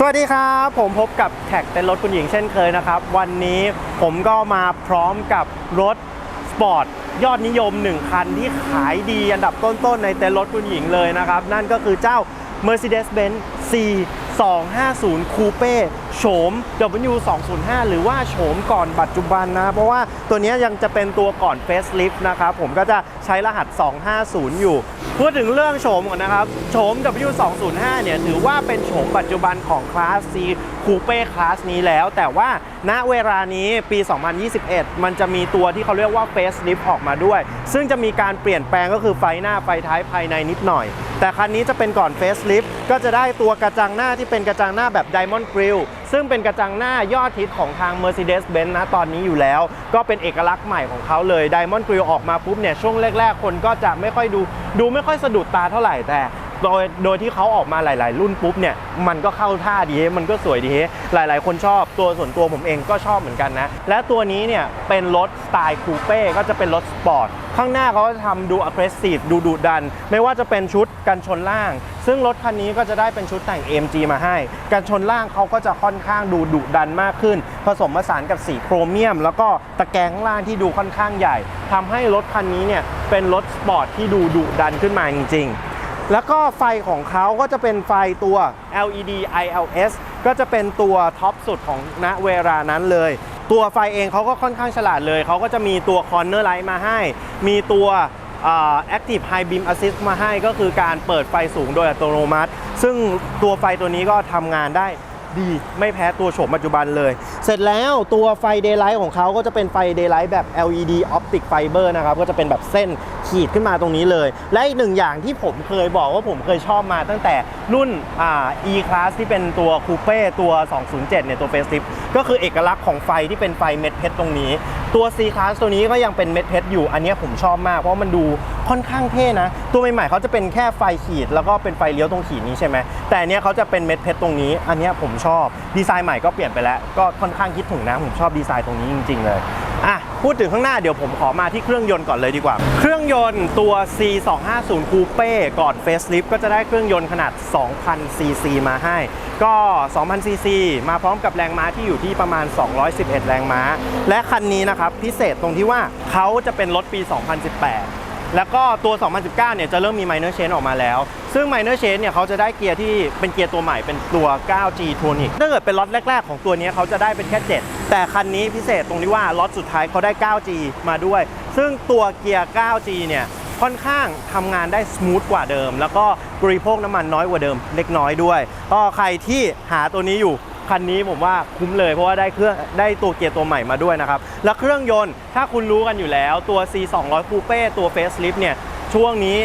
สวัสดีครับ ผมพบกับแท็กเต้นรถคุณหญิงเช่นเคยนะครับ วันนี้ผมก็มาพร้อมกับรถสปอร์ตยอดนิยม 1 คันที่ขายดีอันดับต้นๆ ในเต้นรถคุณหญิงเลยนะครับ นั่นก็คือเจ้า Mercedes-Benz C 250 Coupe โฉม W 205 หรือว่าโฉมก่อนปัจจุบันนะ เพราะว่าตัวนี้ยังจะเป็นตัวก่อน Facelift นะครับ ผมก็จะใช้รหัส 250 อยู่ พูดถึงเรื่องโฉมก่อนนะครับ โฉม W 205 เนี่ยถือว่าเป็นโฉมปัจจุบันของคลาส C Coupe คลาสนี้แล้ว แต่ว่าณเวลานี้ปี 2021 มันจะมีตัวที่เขาเรียกว่า Facelift ออกมาด้วย ซึ่งจะมีการเปลี่ยนแปลงก็คือไฟหน้าไฟท้ายภายในนิดหน่อย แต่คันนี้จะเป็นก่อนเฟซลิฟก็จะได้ตัวกระจังหน้าที่เป็นกระจังหน้าแบบ Diamond Grill ซึ่งเป็นกระจังหน้ายอดฮิตของทาง Mercedes-Benz นะตอนนี้อยู่แล้ว ก็เป็นเอกลักษณ์ใหม่ของเขาเลย Diamond Grill ออกมาปุ๊บเนี่ยช่วงแรก ๆ คนก็จะไม่ค่อยดู ดูไม่ค่อยสะดุดตาเท่าไหร่แต่ โดยโดยที่เขาออกมาหลาย ๆ รุ่นปุ๊บเนี่ยมันก็เข้าท่าดีมันก็สวยดีหลาย ๆ คนชอบตัวส่วนตัวผมเองก็ชอบเหมือนกันนะ และตัวนี้เนี่ยเป็นรถสไตล์คูเป้ก็จะเป็นรถสปอร์ตข้างหน้าเขาจะทำดู aggressive ดูดุดัน ไม่ว่าจะเป็นชุดกันชนล่าง ซึ่งรถคันนี้ก็จะได้เป็นชุดแต่ง AMG มาให้ กันชนล่างเขาก็จะค่อนข้างดูดุดันมากขึ้น ผสมผสานกับสีโครเมียม แล้วก็ตะแกรงข้างล่างที่ดูค่อนข้างใหญ่ทำให้รถคันนี้เนี่ยเป็นรถสปอร์ตที่ดูดุดันขึ้นมาจริงๆ แล้วก็ไฟของเขาก็จะเป็นไฟตัว LED ILS ก็จะเป็นตัวท็อปสุดของณเวลานั้นเลย ตัวไฟเองเขาก็ค่อนข้างฉลาดเลย เขาก็จะมีตัว Corner Light มาให้ มีตัว Active High Beam Assist มาให้ ก็คือการเปิดไฟสูงโดยอัตโนมัติ ซึ่งตัวไฟตัวนี้ก็ทำงานได้ดีไม่แพ้ตัวโฉมปัจจุบันเลย เสร็จแล้วตัวไฟ Daylight ของเขาก็จะเป็นไฟ Daylight แบบ LED Optic Fiber นะครับ ก็จะเป็นแบบเส้น ขีดขึ้นมาตรงนี้เลย และอีกหนึ่งอย่างที่ผมเคยบอกว่าผมเคยชอบมาตั้งแต่รุ่นอ่า E Class ที่เป็นตัวคูเป้ตัว 207เนี่ยตัว Facelift ก็คือเอกลักษณ์ของไฟที่เป็นไฟเม็ดเพชรตรงนี้ ตัว C Class ตัวนี้ก็ยังเป็นเม็ดเพชรอยู่ อันนี้ผมชอบมากเพราะมันดูค่อนข้างเท่นะ ตัวใหม่ๆเขาจะเป็นแค่ไฟขีด แล้วก็เป็นไฟเลี้ยวตรงขีดนี้ใช่ไหมแต่อันนี้เขาจะเป็นเม็ดเพชรตรงนี้ อันนี้ผมชอบดีไซน์ใหม่ก็เปลี่ยนไปแล้วก็ค่อนข้างคิดถึงนะผมชอบดีไซน์ตรงนี้จริง ๆ เลยอะพูดถึงข้างหน้าเดี๋ยวผมขอมาที่เครื่องยนต์ก่อนเลยดีกว่า เครื่องยนต์ตัว C250 Coupe ก่อน Facelift ก็จะได้เครื่องยนต์ขนาด 2,000 cc มาให้ ก็ 2,000 cc มาพร้อมกับแรงม้าที่อยู่ที่ประมาณ 211 แรงม้า และคันนี้นะครับ พิเศษตรงที่ว่าเขาจะเป็นรถปี 2018แล้วก็ตัว 2019 เนี่ยจะเริ่มมี minor change ออกมาแล้ว ซึ่ง minor change เนี่ยเขาจะได้เกียร์ที่เป็นเกียร์ตัวใหม่เป็นตัว 9G Tronic ถ้าเกิดเป็นล็อตแรก ๆ ของตัวนี้เขาจะได้เป็นแค่ 7 แต่คันนี้พิเศษตรงที่ว่าล็อตสุดท้ายเขาได้ 9G มาด้วย ซึ่งตัวเกียร์ 9G เนี่ยค่อนข้างทำงานได้สมูทกว่าเดิม แล้วก็บริโภคน้ำมันน้อยกว่าเดิมเล็กน้อยด้วย ก็ใครที่หาตัวนี้อยู่คันนี้ผมว่าคุ้มเลยเพราะว่าได้เครื่องได้ตัวเกียร์ตัวใหม่มาด้วยนะครับ แล้วเครื่องยนต์ถ้าคุณรู้กันอยู่แล้วตัว C 2 0 0 Coupe ตัว Facelift เนี่ยช่วงนี้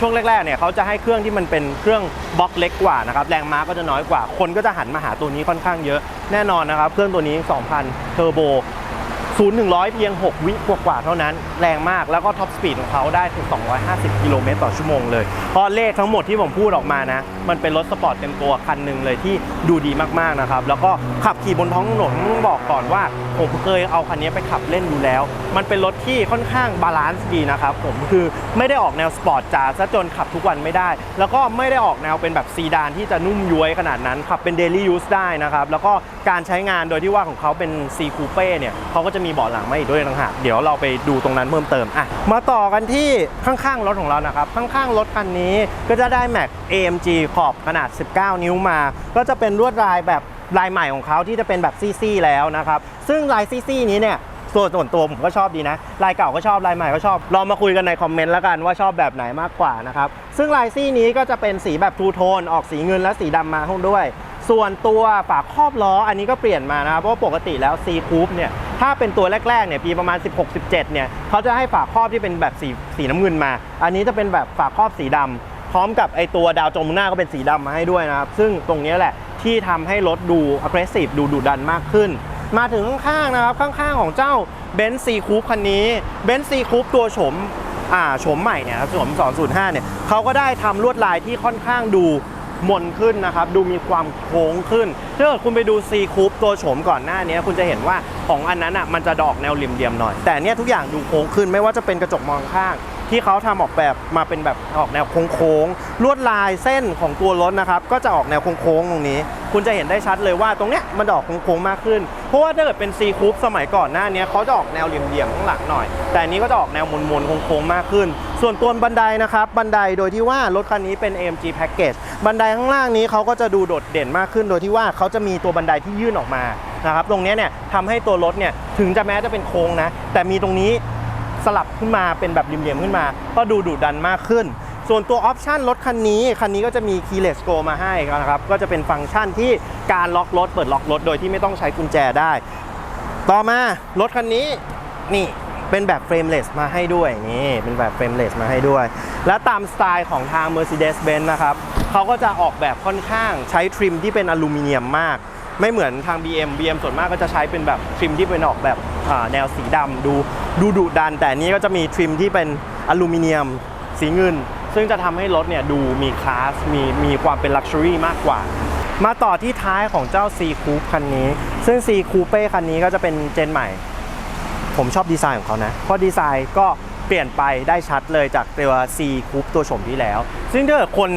ช่วงแรกๆเนี่ยเขาจะให้เครื่องที่มันเป็นเครื่องบล็อกเล็กกว่านะครับแรงม้าก็จะน้อยกว่า คนก็จะหันมาหาตัวนี้ค่อนข้างเยอะแน่นอนนะครับ เครื่องตัวนี้ 2,000 เทอร์โบ 0 1 0 0 เพียง 6 วิกว่าๆเท่านั้น แรงมากแล้วก็ท็อปสปีดของเขาได้ถึง 250 กิโลเมตรต่อชั่วโมงเลย เพราะเลขทั้งหมดที่ผมพูดออกมานะ มันเป็นรถสปอร์ตเต็มตัวคันหนึ่งเลยที่ดูดีมากๆนะครับ แล้วก็ขับขี่บนท้องถนนต้องบอกก่อนว่า ผมเคยเอาคันนี้ไปขับเล่นดูแล้ว มันเป็นรถที่ค่อนข้างบาลานซ์ดีนะครับผมคือไม่ได้ออกแนวสปอร์ตจ๋าซะจนขับทุกวันไม่ได้ แล้วก็ไม่ได้ออกแนวเป็นแบบซีดานที่จะนุ่มย้วยขนาดนั้นขับเป็นเดลี่ยูสได้นะครับแล้วก็การใช้งานโดยที่ว่าของเขาเป็น C Coupe เนี่ยเขาก็จะมีเบาะหลังมาอีกด้วยต่างหากเดี๋ยวเราไปดูตรงนั้นเพิ่มเติมอะมาต่อกันที่ข้างๆรถของเรานะครับข้างๆรถคันนี้ก็จะได้แม็ก AMG ขอบขนาด 19 นิ้วมา ก็จะเป็นลวดลายแบบลายใหม่ของเขาที่จะเป็นแบบซี่ๆแล้วนะครับ ซึ่งลายซี่ๆนี้เนี่ยส่วนส่วนตัวผมก็ชอบดีนะ ลายเก่าก็ชอบลายใหม่ก็ชอบลองมาคุยกันในคอมเมนต์แล้วกันว่าชอบแบบไหนมากกว่านะครับ ซึ่งลายซี่นี้ก็จะเป็นสีแบบทูโทนออกสีเงินและสีดำมาห้องด้วย ส่วนตัวฝาครอบล้ออันนี้ก็เปลี่ยนมานะครับเพราะว่าปกติแล้ว C Coupe เนี่ยถ้าเป็นตัวแรกๆเนี่ยปีประมาณ 16-17เนี่ยเขาจะให้ฝาครอบที่เป็นแบบสีสีน้ำเงินมา อันนี้จะเป็นแบบฝาครอบสีดำพร้อมกับไอตัวดาวจมหน้าก็เป็นสีดำมาให้ด้วยนะครับ ซึ่งตรงนี้แหละที่ทำให้รถดู aggressive ดูดุดันมากขึ้น มาถึงข้างๆนะครับข้างๆของเจ้า b e n z C Coupe คันนี้ b e n z C Coupe ตัวโฉมอ่าโฉมใหม่เนี่ยครับโฉม205เนี่ยเขาก็ได้ทำลวดลายที่ค่อนข้างดู มนขึ้นนะครับ ดูมีความโค้งขึ้นถ้าเกิดคุณไปดูซีคูปตัวโฉมก่อนหน้านี้คุณจะเห็นว่าของอันนั้นอะมันจะดอกแนวเหลี่ยมๆหน่อย แต่เนี้ยทุกอย่างดูโค้งขึ้นไม่ว่าจะเป็นกระจกมองข้าง ที่เขาทำออกแบบมาเป็นแบบออกแนวโค้งๆลวดลายเส้นของตัวรถนะครับก็จะออกแนวโค้งๆตรงนี้ คุณจะเห็นได้ชัดเลยว่าตรงเนี้ยมันออกโค้งๆมากขึ้น เพราะว่าถ้าเกิดเป็น C คูปสมัยก่อนหน้านี้เขาจะออกแนวเหลี่ยมๆข้างหลังหน่อย แต่อันนี้ก็จะออกแนวมนๆโค้งๆมากขึ้น ส่วนตัวบันไดนะครับบันไดโดยที่ว่ารถคันนี้เป็น AMG Package บันไดข้างล่างนี้เขาก็จะดูโดดเด่นมากขึ้น โดยที่ว่าเขาจะมีตัวบันไดที่ยื่นออกมานะครับตรงนี้เนี่ยทำให้ตัวรถเนี่ยถึงจะแม้จะเป็นโค้งนะ แต่มีตรงนี้ สลับขึ้นมาเป็นแบบเหลี่ยมๆขึ้นมา ก็ดูดุดันมากขึ้น ส่วนตัวออปชันรถคันนี้ คันนี้ก็จะมี keyless go มาให้นะครับก็จะเป็นฟังก์ชันที่การล็อกรถเปิดล็อกรถโดยที่ไม่ต้องใช้กุญแจได้ ต่อมารถคันนี้นี่เป็นแบบเฟรมเลสมาให้ด้วยนี่เป็นแบบเฟรมเลสมาให้ด้วย และตามสไตล์ของทาง Mercedes-Benz นะครับเขาก็จะออกแบบค่อนข้างใช้ทริมที่เป็นอลูมิเนียมมาก ไม่เหมือนทาง BM BM ส่วนมากก็จะใช้เป็นแบบทริมที่เป็นออกแบบ แนวสีดำดูดูดุดัน แต่นี้ก็จะมีทริมที่เป็นอลูมิเนียมสีเงิน ซึ่งจะทำให้รถเนี่ยดูมีคลาสมีมีความเป็นลักชัวรี่มากกว่า มาต่อที่ท้ายของเจ้า C Coupe คันนี้ ซึ่ง C Coupe คันนี้ก็จะเป็นเจนใหม่ ผมชอบดีไซน์ของเขานะ เพราะดีไซน์ก็เปลี่ยนไปได้ชัดเลยจากตัว C Coupe ตัวโฉมที่แล้ว ซึ่งถ้าเกิดคน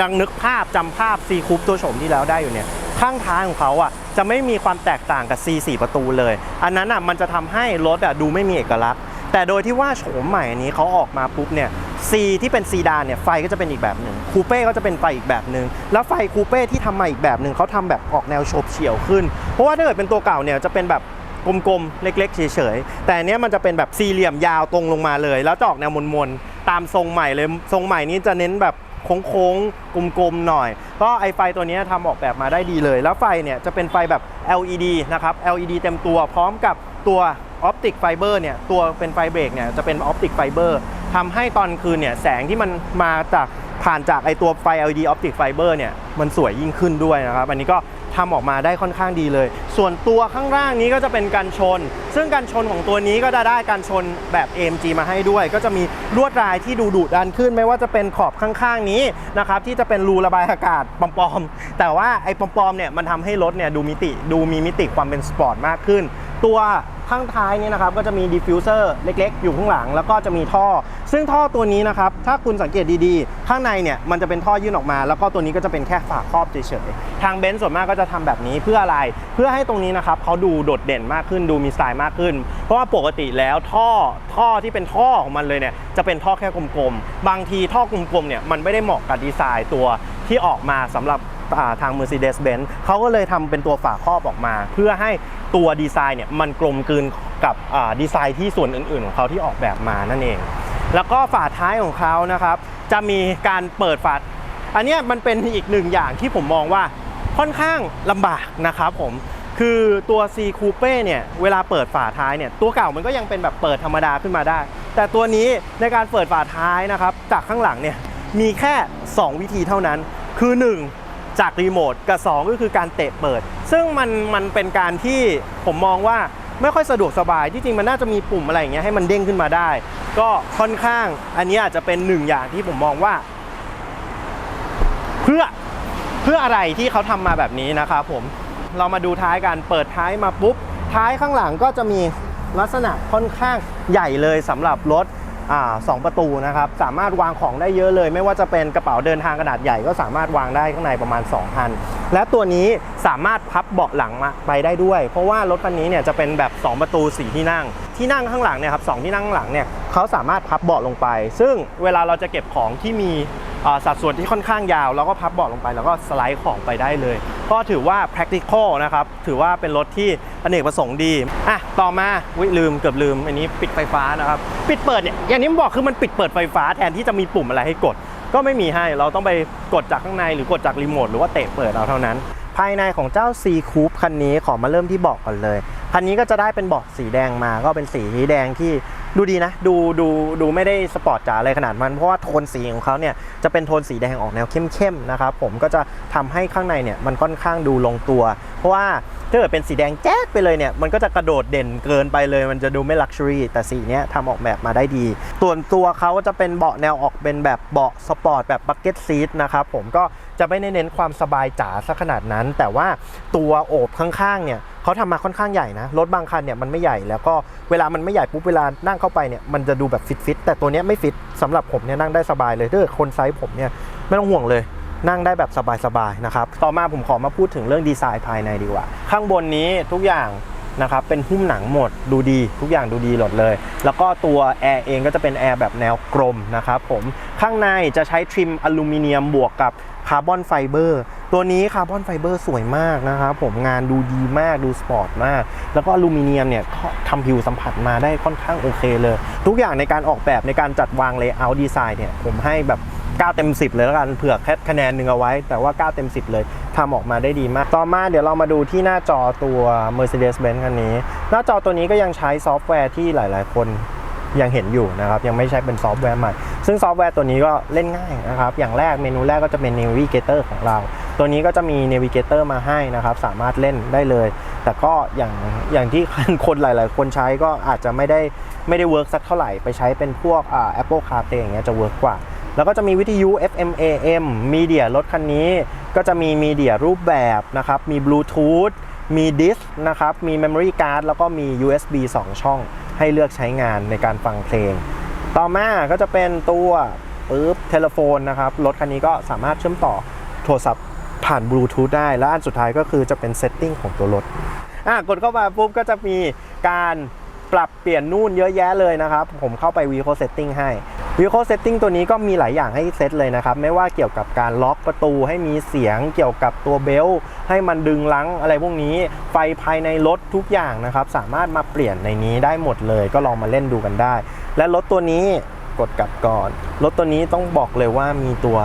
ยังนึกภาพจำภาพ C Coupe ตัวโฉมที่แล้วได้อยู่เนี่ย ข้างท้ายของเขาอะจะไม่มีความแตกต่างกับ C 4 ประตูเลย อันนั้นอะมันจะทำให้รถอะดูไม่มีเอกลักษณ์ แต่โดยที่ว่าโฉมใหม่อันนี้เขาออกมาปุ๊บเนี่ย C ที่เป็นซีดานเนี่ยไฟก็จะเป็นอีกแบบหนึ่งคูเป้ก็จะเป็นไฟอีกแบบหนึ่งแล้วไฟคูเป้ที่ทำมาอีกแบบหนึ่งเขาทำแบบออกแนวโฉบเฉี่ยวขึ้น เพราะว่าถ้าเกิดเป็นตัวเก่าเนี่ยจะเป็นแบบกลมๆ เล็กๆ เฉยๆ แต่อันเนี้ยมันจะเป็นแบบสี่เหลี่ยมยาวตรงลงมาเลย แล้วจะออกแนวมนๆ ตามทรงใหม่เลย ทรงใหม่นี้จะเน้นแบบ โค้งๆ กลมๆ หน่อย ก็ไอไฟตัวนี้ทำออกแบบมาได้ดีเลย แล้วไฟเนี่ยจะเป็นไฟแบบ LED นะครับ LED เต็มตัวพร้อมกับตัวออปติกไฟเบอร์เนี่ยตัวเป็นไฟเบรกเนี่ยจะเป็นออปติกไฟเบอร์ทำให้ตอนคืนเนี่ยแสงที่มันมาจากผ่านจากไอตัวไฟ LED Optic Fiber เนี่ยมันสวยยิ่งขึ้นด้วยนะครับ อันนี้ก็ ทำออกมาได้ค่อนข้างดีเลย ส่วนตัวข้างล่างนี้ก็จะเป็นการชน ซึ่งการชนของตัวนี้ก็จะได้การชนแบบ AMG มาให้ด้วย ก็จะมีลวดลายที่ดูดุดันขึ้น ไม่ว่าจะเป็นขอบข้างๆนี้นะครับที่จะเป็นรูระบายอากาศปลอมๆ แต่ว่าไอ้ปลอมๆเนี่ยมันทำให้รถเนี่ยดูมิติดูมีมิติความเป็นสปอร์ตมากขึ้น ตัว ข้างท้ายเนี่ยนะครับก็จะมีดิฟฟิวเซอร์เล็กๆ อยู่ข้างหลัง แล้วก็จะมีท่อ ซึ่งท่อตัวนี้นะครับถ้าคุณสังเกตดีๆ ข้างในเนี่ยมันจะเป็นท่อยื่นออกมา แล้วก็ตัวนี้ก็จะเป็นแค่ฝาครอบเฉยๆทางเบนซ์ส่วนมากก็จะทำแบบนี้เพื่ออะไร เพื่อให้ตรงนี้นะครับเขาดูโดดเด่นมากขึ้นดูมีสไตล์มากขึ้น เพราะว่าปกติแล้วท่อท่อที่เป็นท่อของมันเลยเนี่ยจะเป็นท่อแค่กลมๆบางทีท่อกลมๆเนี่ยมันไม่ได้เหมาะกับดีไซน์ตัวที่ออกมาสำหรับ ทาง Mercedes-Benz เขาก็เลยทำเป็นตัวฝาครอบออกมา เพื่อให้ตัวดีไซน์เนี่ยมันกลมกลืนกับดีไซน์ที่ส่วนอื่น ๆ ของเขาที่ออกแบบมานั่นเอง แล้วก็ฝาท้ายของเขานะครับ จะมีการเปิดฝาอันนี้มันเป็นอีกหนึ่งอย่างที่ผมมองว่าค่อนข้างลำบากนะครับผมคือตัว C Coupe เนี่ยเวลาเปิดฝาท้ายเนี่ยตัวเก่ามันก็ยังเป็นแบบเปิดธรรมดาขึ้นมาได้ แต่ตัวนี้ในการเปิดฝาท้ายนะครับจากข้างหลังเนี่ยมีแค่ 2 วิธีเท่านั้น คือ 1 จากรีโมทกับ 2 ก็คือการเตะเปิด ซึ่งมันมันเป็นการที่ผมมองว่าไม่ค่อยสะดวกสบายที่จริงมันน่าจะมีปุ่มอะไรอย่างเงี้ยให้มันเด้งขึ้นมาได้ ก็ค่อนข้างอันนี้อาจจะเป็นหนึ่งอย่างที่ผมมองว่า เพื่อเพื่ออะไรที่เขาทำมาแบบนี้นะครับผมเรามาดูท้ายกันเปิดท้ายมาปุ๊บ ท้ายข้างหลังก็จะมีลักษณะค่อนข้างใหญ่เลยสำหรับรถ สองประตูนะครับสามารถวางของได้เยอะเลย ไม่ว่าจะเป็นกระเป๋าเดินทางขนาดใหญ่ก็สามารถวางได้ข้างในประมาณ2อัน และตัวนี้สามารถพับเบาะหลังมาไปได้ด้วย เพราะว่ารถคันนี้เนี่ยจะเป็นแบบ 2 ประตู 4 ที่นั่ง ที่นั่งข้างหลังเนี่ยครับสองที่นั่งข้างหลังเนี่ยเขาสามารถพับเบาะลงไป ซึ่งเวลาเราจะเก็บของที่มี สัดส่วนที่ค่อนข้างยาว แล้วก็พับเบาะลงไป แล้วก็สไลด์ของไปได้เลย ก็ถือว่า practical นะครับ ถือว่าเป็นรถที่อเนกประสงค์ดี อะ ต่อมาวิลืมเกือบลืม อันนี้ปิดไฟฟ้านะครับ ปิดเปิดเนี่ย อย่างนี้ผมบอกคือมันปิดเปิดไฟฟ้าแทนที่จะมีปุ่มอะไรให้กด ก็ไม่มีให้ เราต้องไปกดจากข้างในหรือกดจากรีโมทหรือว่าเตะเปิดเอาเท่านั้นภายในของเจ้า C Coupe คันนี้ขอมาเริ่มที่เบาะก่อนเลย คันนี้ก็จะได้เป็นเบาะสีแดงมาก็เป็นสีแดงที่ ดูดีนะ ดูดูดูไม่ได้สปอร์ตจ๋าอะไรขนาดมันเพราะว่าโทนสีของเขาเนี่ยจะเป็นโทนสีแดงออกแนวเข้มๆนะครับผมก็จะทำให้ข้างในเนี่ยมันค่อนข้างดูลงตัว เพราะว่าถ้าเกิดเป็นสีแดงแจ๊ดไปเลยเนี่ยมันก็จะกระโดดเด่นเกินไปเลย มันจะดูไม่ลักชัวรี่แต่สีเนี้ยทำออกแบบมาได้ดีส่วนตัวเขาจะเป็นเบาะแนวออกเป็นแบบเบาะสปอร์ตแบบบักเก็ตซีทนะครับผมก็จะไม่ได้เน้นความสบายจ๋าซะขนาดนั้น แต่ว่าตัวโอบข้างๆเนี่ยเขาทำมาค่อนข้างใหญ่นะ รถบางคันเนี่ยมันไม่ใหญ่แล้วก็เวลามันไม่ใหญ่ปุ๊บเวลานั่งเข้าไปเนี่ยมันจะดูแบบฟิตๆแต่ตัวเนี้ยไม่ฟิตสำหรับผมเนี่ยนั่งได้สบายเลยถ้าเกิดคนไซส์ผมเนี่ยไม่ต้องห่วงเลยนั่งได้แบบสบายๆนะครับ ต่อมาผมขอมาพูดถึงเรื่องดีไซน์ภายในดีกว่า ข้างบนนี้ทุกอย่างนะครับเป็นหุ้มหนังหมดดูดี ทุกอย่างดูดีหมดเลย แล้วก็ตัวแอร์เองก็จะเป็นแอร์แบบแนวกลมนะครับผมข้างในจะใช้ทริมอลูมิเนียมบวกกับ คาร์บอนไฟเบอร์ตัวนี้คาร์บอนไฟเบอร์สวยมากนะครับผมงานดูดีมากดูสปอร์ตมาก แล้วก็อลูมิเนียมเนี่ยทำผิวสัมผัสมาได้ค่อนข้างโอเคเลย ทุกอย่างในการออกแบบในการจัดวางเลเยอร์ดีไซน์เนี่ยผมให้แบบ9เต็ม 10 เลยแล้วกันเผื่อแค่คะแนนหนึ่งเอาไว้ แต่ว่า 9 เต็ม 10 เลยทำออกมาได้ดีมาก ต่อมาเดี๋ยวเรามาดูที่หน้าจอตัว Mercedes-Benz คันนี้ หน้าจอตัวนี้ก็ยังใช้ซอฟต์แวร์ที่หลาย ๆ คนยังเห็นอยู่นะครับ ยังไม่ใช่เป็นซอฟต์แวร์ใหม่ ซึ่งซอฟต์แวร์ตัวนี้ก็เล่นง่ายนะครับ อย่างแรกเมนูแรกก็จะเป็น Navigator ของเรา ตัวนี้ก็จะมี Navigator มาให้นะครับ สามารถเล่นได้เลย แต่ก็อย่างอย่างที่คนหลาย ๆ คนใช้ก็อาจจะไม่ได้ไม่ได้เวิร์กสักเท่าไหร่ ไปใช้เป็นพวกอ่า Apple CarPlay อย่างเงี้ยจะเวิร์กกว่า แล้วก็จะมีวิทยุ FM AM มีเดียรถคันนี้ ก็จะมีมีเดียรูปแบบนะครับ มีบลูทูธมีดิสนะครับ มี Memory Card แล้วก็มี USB 2 ช่องให้เลือกใช้งานในการฟังเพลง ต่อมาก็จะเป็นตัวปึ๊บเทเลโฟนนะครับรถคันนี้ก็สามารถเชื่อมต่อโทรศัพท์ผ่านบลูทูธได้ และอันสุดท้ายก็คือจะเป็นเซตติ้งของตัวรถอะกดเข้ามาปุ๊บก็จะมีการ ปรับเปลี่ยนนู่นเยอะแยะเลยนะครับ ผมเข้าไป Vehicle Setting ให้ Vehicle Setting ตัวนี้ก็มีหลายอย่างให้เซตเลยนะครับ ไม่ว่าเกี่ยวกับการล็อกประตูให้มีเสียงเกี่ยวกับตัวเบลต์ให้มันดึงลังอะไรพวกนี้ ไฟภายในรถทุกอย่างนะครับ สามารถมาเปลี่ยนในนี้ได้หมดเลย ก็ลองมาเล่นดูกันได้ และรถตัวนี้กดกลับก่อน รถตัวนี้ต้องบอกเลยว่ามีตัว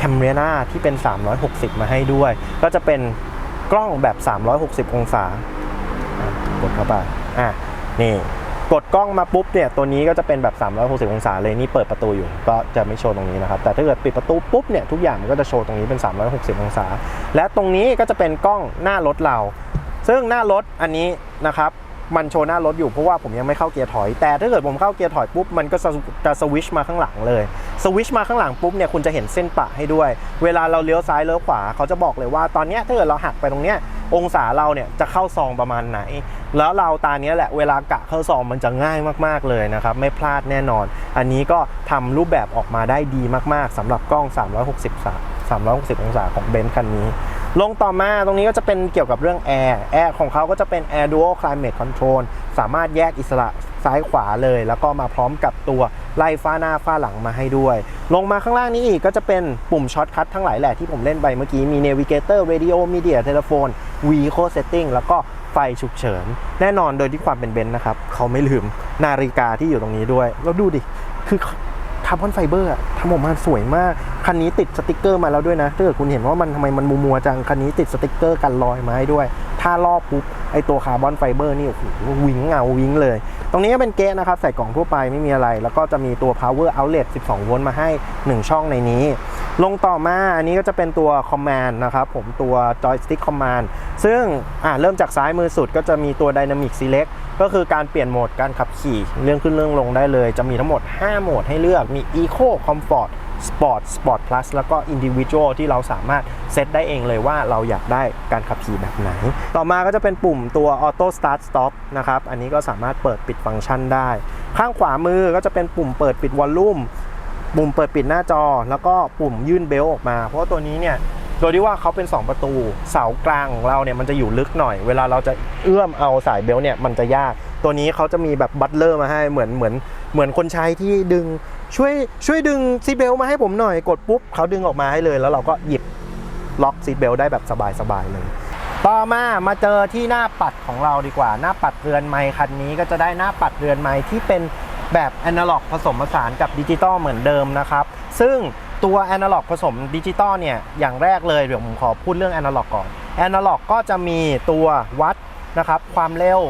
c a m r a ที่เป็น 360 มาให้ด้วย ก็จะเป็นกล้องแบบ 360 องศาอะกดเข้าไปอะ นี่กดกล้องมาปุ๊บเนี่ยตัวนี้ก็จะเป็นแบบ 360 องศาเลยนี่เปิดประตูอยู่ก็จะไม่โชว์ตรงนี้นะครับ แต่ถ้าเกิดปิดประตูปุ๊บเนี่ยทุกอย่างมันก็จะโชว์ตรงนี้เป็น 360 องศา และตรงนี้ก็จะเป็นกล้องหน้ารถเรา ซึ่งหน้ารถอันนี้นะครับ มันโชว์หน้ารถอยู่เพราะว่าผมยังไม่เข้าเกียร์ถอย แต่ถ้าเกิดผมเข้าเกียร์ถอยปุ๊บมันก็จะสวิชมาข้างหลังเลยสวิชมาข้างหลังปุ๊บเนี่ยคุณจะเห็นเส้นปะให้ด้วย เวลาเราเลี้ยวซ้ายเลี้ยวขวาเขาจะบอกเลยว่าตอนนี้ถ้าเกิดเราหักไปตรงเนี้ยองศาเราเนี่ยจะเข้าซองประมาณไหน แล้วเราตาเนี้ยแหละเวลากะเข้าซองมันจะง่ายมากๆเลยนะครับ ไม่พลาดแน่นอน อันนี้ก็ทำรูปแบบออกมาได้ดีมากๆสำหรับกล้อง 360 360 องศาของเบนซ์คันนี้ ลงต่อมาตรงนี้ก็จะเป็นเกี่ยวกับเรื่องแอร์แอร์ของเขาก็จะเป็น Air Dual Climate Control สามารถแยกอิสระซ้ายขวาเลย แล้วก็มาพร้อมกับตัวไล่ฟ้าหน้าฟ้าหลังมาให้ด้วย ลงมาข้างล่างนี้อีกก็จะเป็นปุ่มช็อตคัททั้งหลายแหละที่ผมเล่นไปเมื่อกี้ มี Navigator Radio Media Telephone Vehicle Setting แล้วก็ไฟฉุกเฉิน แน่นอนโดยที่ความเป็นเบนซ์นะครับ เขาไม่ลืมนาฬิกาที่อยู่ตรงนี้ด้วย แล้วดูดิ คือ คาร์บอนไฟเบอร์อะทำออกมาสวยมาก คันนี้ติดสติกเกอร์มาแล้วด้วยนะถ้าเกิดคุณเห็นว่ามันทำไมมันมัวมัวๆจัง คันนี้ติดสติกเกอร์กันรอยมาให้ด้วย ถ้ารอบปุ๊บ ไอตัวคาร์บอนไฟเบอร์นี่โอ้โหวิงเงาวิงเลย ตรงนี้ก็เป็นเกะนะครับ ใส่กล่องทั่วไปไม่มีอะไร แล้วก็จะมีตัว power outlet 12 โวลต์มาให้ 1 ช่องในนี้ ลงต่อมาอันนี้ก็จะเป็นตัว command นะครับผมตัว joystick command ซึ่งอ่าเริ่มจากซ้ายมือสุดก็จะมีตัว dynamic select ก็คือการเปลี่ยนโหมดการขับขี่เรื่องขึ้นเรื่องลงได้เลย จะมีทั้งหมด 5 โหมดให้เลือกมี eco comfort sport sport plus แล้วก็ individual ที่เราสามารถเซตได้เองเลยว่าเราอยากได้การขับขี่แบบไหน ต่อมาก็จะเป็นปุ่มตัว auto start stop นะครับ อันนี้ก็สามารถเปิดปิดฟังก์ชันได้ ข้างขวามือก็จะเป็นปุ่มเปิดปิดวอลลุ่มปุ่มเปิดปิดหน้าจอ แล้วก็ปุ่มยื่นเบลต์ออกมา เพราะตัวนี้เนี่ย โดยที่ว่าเขาเป็น 2 ประตู เสากลางของเราเนี่ยมันจะอยู่ลึกหน่อย เวลาเราจะเอื้อมเอาสายเบลต์เนี่ยมันจะยาก ตัวนี้เขาจะมีแบบบัตเลอร์มาให้เหมือนเหมือนเหมือนคนใช้ที่ดึงช่วยช่วยดึงซีเบลต์มาให้ผมหน่อยกดปุ๊บเขาดึงออกมาให้เลย แล้วเราก็หยิบล็อกซีเบลต์ได้แบบสบายๆเลยต่อมามาเจอที่หน้าปัดของเราดีกว่า หน้าปัดเรือนไม้คันนี้ก็จะได้หน้าปัดเรือนไม้ที่เป็นแบบแอนะล็อกผสมผสานกับดิจิตอลเหมือนเดิมนะครับ ซึ่ง ตัวแอนะล็อกผสมดิจิตอลเนี่ยอย่างแรกเลยเดี๋ยวผมขอพูดเรื่องแอนะล็อกก่อนแอนะล็อกก็จะมีตัววัดนะครับความเร็ว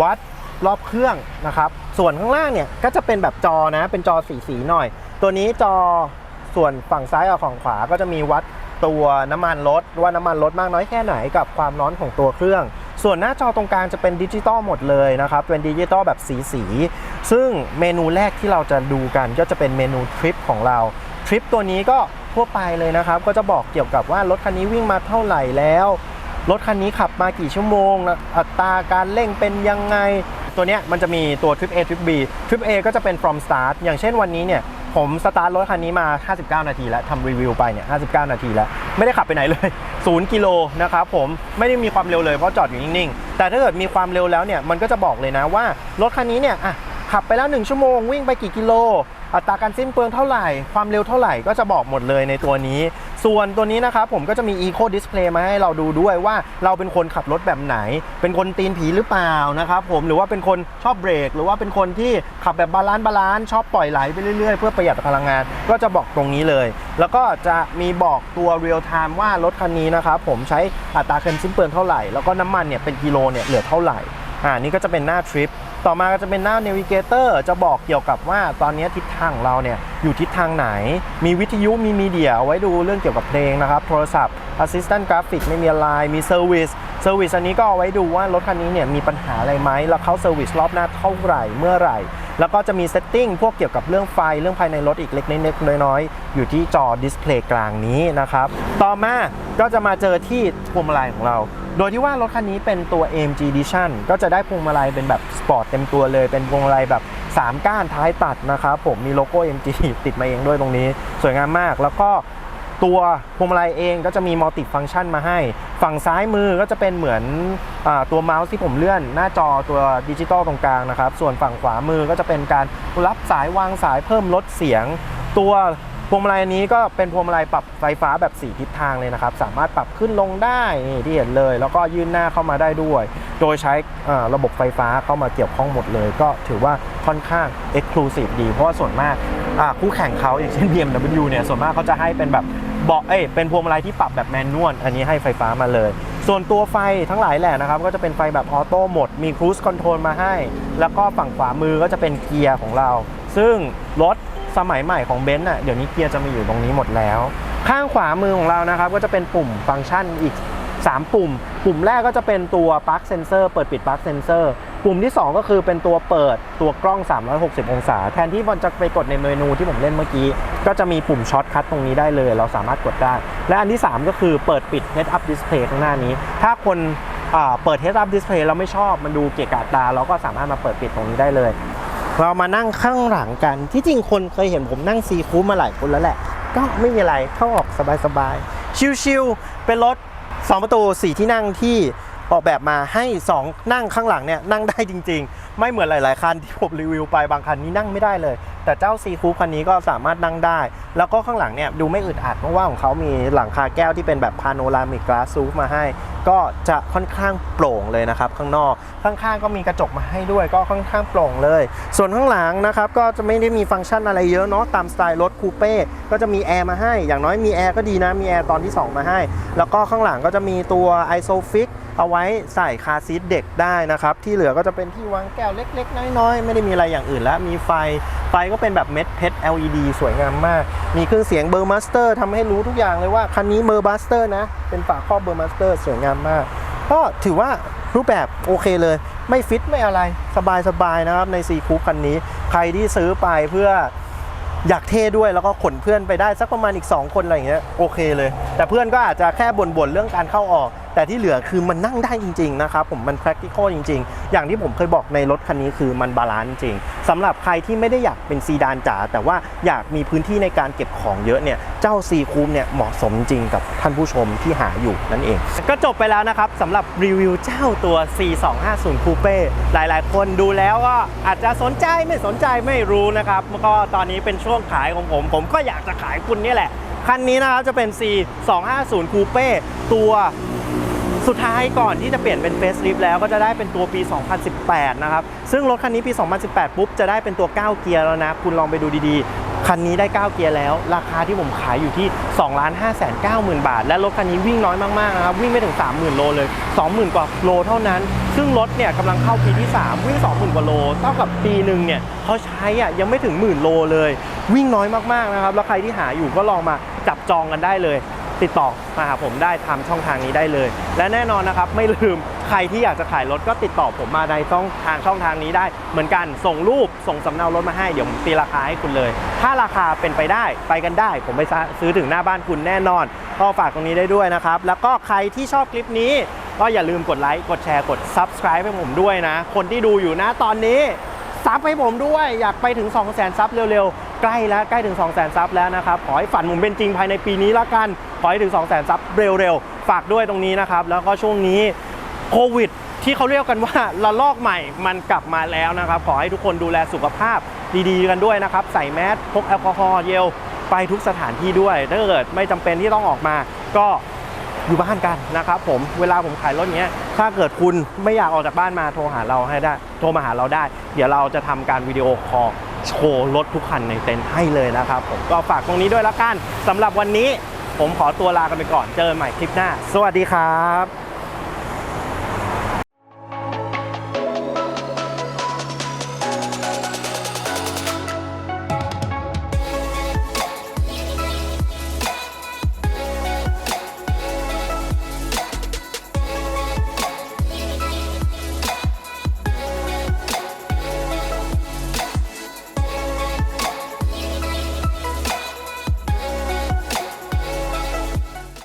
วัดรอบเครื่องนะครับ ส่วนข้างล่างเนี่ยก็จะเป็นแบบจอนะเป็นจอสีสีหน่อย ตัวนี้จอส่วนฝั่งซ้ายกับฝั่งขวาก็จะมีวัดตัวน้ำมันลดว่าน้ำมันลดมากน้อยแค่ไหนกับความร้อนของตัวเครื่อง ส่วนหน้าจอตรงกลางจะเป็นดิจิตอลหมดเลยนะครับ เป็นดิจิตอลแบบสีสี ซึ่งเมนูแรกที่เราจะดูกันก็จะเป็นเมนูทริปของเรา ทริปตัวนี้ก็ทั่วไปเลยนะครับ ก็จะบอกเกี่ยวกับว่ารถคันนี้วิ่งมาเท่าไหร่แล้ว รถคันนี้ขับมากี่ชั่วโมง อัตราการเร่งเป็นยังไง ตัวเนี้ยมันจะมีตัว Trip A Trip B Trip A ก็จะเป็น from start อย่างเช่นวันนี้เนี่ยผมสตาร์ทรถคันนี้มา 59 นาทีแล้วทำรีวิวไปเนี่ย59 นาทีแล้ว ไม่ได้ขับไปไหนเลย 0 กิโลนะครับผมไม่ได้มีความเร็วเลยเพราะจอดอยู่นิ่งๆ แต่ถ้าเกิดมีความเร็วแล้วเนี่ยมันก็จะบอกเลยนะว่ารถคันนี้เนี่ยอะขับไปแล้ว 1 ชั่วโมงวิ่งไปกี่กิโล อัตราการสิ้นเปลืองเท่าไหร่ ความเร็วเท่าไหร่ก็จะบอกหมดเลยในตัวนี้ ส่วนตัวนี้นะครับผมก็จะมี Eco Display มาให้เราดูด้วยว่าเราเป็นคนขับรถแบบไหน เป็นคนตีนผีหรือเปล่านะครับผมหรือว่าเป็นคนชอบเบรก หรือว่าเป็นคนที่ขับแบบบาลานซ์บาลานซ์ชอบปล่อยไหลไปเรื่อยๆ เพื่อประหยัดพลังงานก็จะบอกตรงนี้เลย แล้วก็จะมีบอกตัว real time ว่ารถคันนี้นะครับผมใช้อัตราการสิ้นเปลืองเท่าไหร่แล้วก็น้ำมันเนี่ยเป็นกิโลเนี่ยเหลือเท่าไหร่อ่านี่ก็จะเป็นหน้าทริป ต่อมาก็จะเป็นหน้า Navigator จะบอกเกี่ยวกับว่าตอนนี้ทิศทางเราเนี่ยอยู่ทิศทางไหน มีวิทยุมีมีเดียเอาไว้ดูเรื่องเกี่ยวกับเพลงนะครับ โทรศัพท์ Assistant Graphic ไม่มีอะไรมี Service Service อันนี้ก็เอาไว้ดูว่ารถคันนี้เนี่ยมีปัญหาอะไรไหมแล้วเข้า Service รอบหน้าเท่าไหร่เมื่อไหร่ แล้วก็จะมี Setting พวกเกี่ยวกับเรื่องไฟเรื่องภายในรถอีกเล็กน้อยๆอยู่ที่จอดิสเพลย์กลางนี้นะครับต่อมาก็จะมาเจอที่พวงมาลัยของเรา โดยที่ว่ารถคันนี้เป็นตัว AMG Edition ก็จะได้พวงมาลัยเป็นแบบสปอร์ตเต็มตัวเลย เป็นพวงมาลัยแบบ 3 ก้านท้ายตัดนะครับผมมีโลโก้ AMG ติดมาเองด้วยตรงนี้ สวยงามมากแล้วก็ ตัวพวงมาลัยเองก็จะมีมัลติฟัง c t ชันมาให้ ฝั่งซ้ายมือก็จะเป็นเหมือนอตัวเมาส์ที่ผมเลื่อน หน้าจอตัวดิจิตอลตรงกลางนะครับ ส่วนฝั่งขวามือก็จะเป็นการรับสายวางสายเพิ่มลดเสียง ตัวพวงมาลัยนี้ก็เป็นพวงมาลัยปรับไฟฟ้าแบบ 4 ทิศทางเลยนะครับ สามารถปรับขึ้นลงได้นี่ที่เห็นเลย แล้วก็ยื่นหน้าเข้ามาได้ด้วย โดยใช้ระบบไฟฟ้าเข้ามาเกี่ยวข้องหมดเลย ก็ถือว่าค่อนข้าง Exclusive ดี เพราะว่าส่วนมากคู่แข่งเขาอย่างเช่น BMW เนี่ยส่วนมากเขาจะให้เป็นแบบ เบาะเอ้ยเป็นพวงมาลัยที่ปรับแบบแมนนวลอันนี้ให้ไฟฟ้ามาเลย ส่วนตัวไฟทั้งหลายแหละนะครับ ก็จะเป็นไฟแบบออโต้หมด มีครู i คอนโทรลมาให้ แล้วก็ฝั่งขวามือก็จะเป็นเกียร์ของเรา ซึ่งรถสมัยใหม่ของเบนซ์อะเดี๋ยวนี้เกียร์จะมาอยู่ตรงนี้หมดแล้ว ข้างขวามือของเรานะครับ ก็จะเป็นปุ่มฟังก์ชันอีก 3 ปุ่ม ปุ่มแรกก็จะเป็นตัวปลั๊กเซนเซอร์เปิดปิดปลั๊กเซนเซอร์ปุ่มที่ 2 ก็คือเป็นตัวเปิดตัวกล้อง 360 องศา แทนที่มันจะไปกดในเมนูที่ผมเล่นเมื่อกี้ ก็จะมีปุ่มช็อตคัทตรงนี้ได้เลย เราสามารถกดได้ และอันที่ 3 ก็คือเปิดปิด Head Up Display ข้างหน้านี้ ถ้าคนเปิด Head Up Display เราไม่ชอบมันดูเกะกะตา เราก็สามารถมาเปิดปิดตรงนี้ได้เลย เรามานั่งข้างหลังกัน ที่จริงคนเคยเห็นผมนั่งซีคูมาหลายคนแล้วแหละ ก็ไม่มีอะไรเข้าออกสบายๆชิลๆเป็นรถ 2 ประตู 4 ที่นั่งที่ ออกแบบมาให้ 2 นั่งข้างหลังเนี่ยนั่งได้จริง ๆ ไม่เหมือนหลาย ๆ คันที่ผมรีวิวไปบางคันนี้นั่งไม่ได้เลย แต่เจ้าซีคูปคันนี้ก็สามารถนั่งได้ แล้วก็ข้างหลังเนี่ยดูไม่อึดอัดเพราะว่าของเขามีหลังคาแก้วที่เป็นแบบพาโนรามิกก a า s ซูฟมาให้ ก็จะค่อนข้างโปร่งเลยนะครับข้างนอกข้างๆก็มีกระจกมาให้ด้วยก็ค่อนข้างโปร่งเลย ส่วนข้างหลังนะครับก็จะไม่ได้มีฟังก์ชันอะไรเยอะเนาะตามสไตล์รถคูเป้ก็จะมีแอร์มาให้อย่างน้อยมีแอร์ก็ดีนะมีแอร์ตอนที่ 2 มาให้ แล้วก็ข้างหลังก็จะมีตัว ISOFIX เอาไว้ใส่คาซีทเด็กได้นะครับ ที่เหลือก็จะเป็นที่วางแก้วเล็ก ๆ น้อยๆ ไม่ได้มีอะไรอย่างอื่นแล้ว มีไฟ ไฟก็เป็นแบบเม็ดเพชร LED สวยงามมาก มีเครื่องเสียงเบอร์มาสเตอร์ทำให้รู้ทุกอย่างเลยว่า คันนี้เบอร์มาสเตอร์นะ เป็นฝาครอบเบอร์มาสเตอร์สวยงามมาก ก็ถือว่ารูปแบบโอเคเลย ไม่ฟิตไม่อะไรสบายๆนะครับในซีคูปคันนี้ ใครที่ซื้อไปเพื่ออยากเท่ด้วยแล้วก็ขนเพื่อนไปได้สักประมาณอีก 2 คนอะไรอย่างเงี้ยโอเคเลย แต่เพื่อนก็อาจจะแค่บ่นๆเรื่องการเข้าออก แต่ที่เหลือคือมันนั่งได้จริงๆนะครับผมมัน practical จริง ๆ อย่างที่ผมเคยบอกในรถคันนี้คือมันบาลานซ์จริงสำหรับใครที่ไม่ได้อยากเป็นซีดานจ๋าแต่ว่าอยากมีพื้นที่ในการเก็บของเยอะเนี่ยเจ้าซีคูมเนี่ยเหมาะสมจริงกับท่านผู้ชมที่หาอยู่นั่นเอง ก็จบไปแล้วนะครับสำหรับรีวิวเจ้าตัว C250 Coupe หลายๆ คนดูแล้วก็อาจจะสนใจไม่สนใจไม่รู้นะครับก็ตอนนี้เป็นช่วงขายของผม ผมก็อยากจะขายคุณเนี่ยแหละ คันนี้นะครับจะเป็น C250 Coupe ตัว สุดท้ายก่อนที่จะเปลี่ยนเป็นเฟสลิฟแล้วก็จะได้เป็นตัวปี 2018 นะครับ ซึ่งรถคันนี้ปี 2018 ปุ๊บ จะได้เป็นตัว 9 เกียร์แล้วนะ คุณลองไปดูดีๆ คันนี้ได้ 9 เกียร์แล้ว ราคาที่ผมขายอยู่ที่ 2 5 9 0 0 0 0 บาท และรถคันนี้วิ่งน้อยมากๆนะครับ วิ่งไม่ถึง 30,000 โลเลย 20,000 กว่าโลเท่านั้น ซึ่งรถเนี่ยกำลังเข้าปีที่ 3 วิ่ง 20,000 กว่าโล เท่ากับปีหนึ่งเนี่ยเขาใช้อะยังไม่ถึงหมื่นโลเลย วิ่งน้อยมากๆนะครับ แล้วใครที่หาอยู่ก็ลองมาจับจองกันได้เลย ติดต่อมาหาผมได้ทำช่องทางนี้ได้เลย และแน่นอนนะครับไม่ลืมใครที่อยากจะขายรถก็ติดต่อผมมาในช่องทางช่องทางนี้ได้ เหมือนกันส่งรูปส่งสำเนารถมาให้เดี๋ยวผมตีราคาให้คุณเลย ถ้าราคาเป็นไปได้ไปกันได้ ผมไปซื้อถึงหน้าบ้านคุณแน่นอนก็ฝากตรงนี้ได้ด้วยนะครับแล้วก็ใครที่ชอบคลิปนี้ ก็อย่าลืมกดไลค์กดแชร์กด Subscribe ให้ผมด้วยนะ คนที่ดูอยู่นะตอนนี้ซับให้ผมด้วยอยากไปถึง 2 0 0 0 0 0ซับเร็วๆ ใกล้แล้วใกล้ถึง 2 0 0 0 0 0ซับแล้วนะครับ ขอให้ฝันผมเป็นจริงภายในปีนี้ละกัน อให้ถึง 2 0 0 0 0ซับเร็วๆ ฝากด้วยตรงนี้นะครับ แล้วก็ช่วงนี้โควิดที่เขาเรียกกันว่าระลอกใหม่มันกลับมาแล้วนะครับ ขอให้ทุกคนดูแลสุขภาพดีๆกันด้วยนะครับ ใส่แมสพกแอลกอฮอล์เยลไปทุกสถานที่ด้วย ถ้าเกิดไม่จำเป็นที่ต้องออกมา ก็อยู่บ้านกันนะครับผมเวลาผมขายรถเนี้ย ถ้าเกิดคุณไม่อยากออกจากบ้านมาโทรหาเราให้ได้ โทรมาหาเราได้ เดี๋ยวเราจะทำการวิดีโอคอลโชว์รถทุกคันในเต็นท์ให้เลยนะครับผมก็ฝากตรงนี้ด้วยละกันสำหรับวันนี้ ผมขอตัวลากันไปก่อน เจอกันใหม่คลิปหน้า สวัสดีครับ